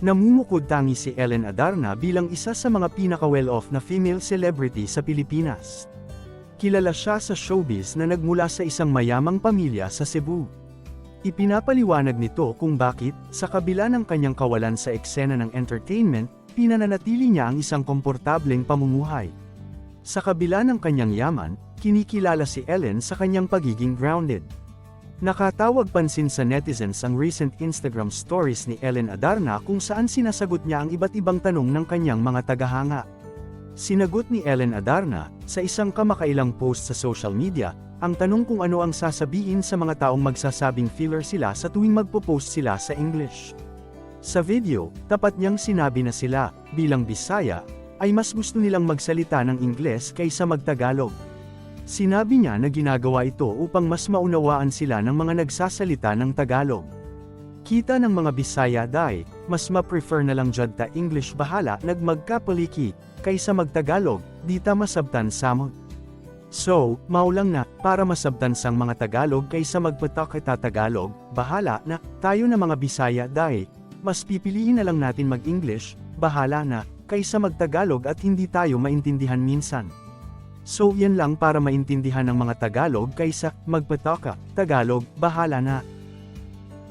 Namumukod tangi si Ellen Adarna bilang isa sa mga pinaka-well-off na female celebrity sa Pilipinas. Kilala siya sa showbiz na nagmula sa isang mayamang pamilya sa Cebu. Ipinapaliwanag nito kung bakit, sa kabila ng kanyang kawalan sa eksena ng entertainment, pinananatili niya ang isang komportableng pamumuhay. Sa kabila ng kanyang yaman, kinikilala si Ellen sa kanyang pagiging grounded. Nakatawag pansin sa netizens ang recent Instagram stories ni Ellen Adarna kung saan sinasagot niya ang iba't ibang tanong ng kanyang mga tagahanga. Sinagot ni Ellen Adarna, sa isang kamakailang post sa social media, ang tanong kung ano ang sasabihin sa mga taong magsasabing filler sila sa tuwing magpo-post sila sa English. Sa video, tapat niyang sinabi na sila, bilang Bisaya, ay mas gusto nilang magsalita ng Ingles kaysa magtagalog. Sinabi niya na ginagawa ito upang mas maunawaan sila ng mga nagsasalita ng Tagalog. Kita ng mga Bisaya day, mas ma-prefer na lang jud ta English bahala nagmagkapaliki, kaysa magtagalog, di ta masabtan samot. So, maulang na, para masabtan sang mga Tagalog kaysa magpatak kita Tagalog, bahala na, tayo na mga Bisaya day, mas pipiliin na lang natin mag-English, bahala na, kaysa magtagalog at hindi tayo maintindihan minsan. So yan lang para maintindihan ng mga Tagalog kaysa magpataka, Tagalog, bahala na.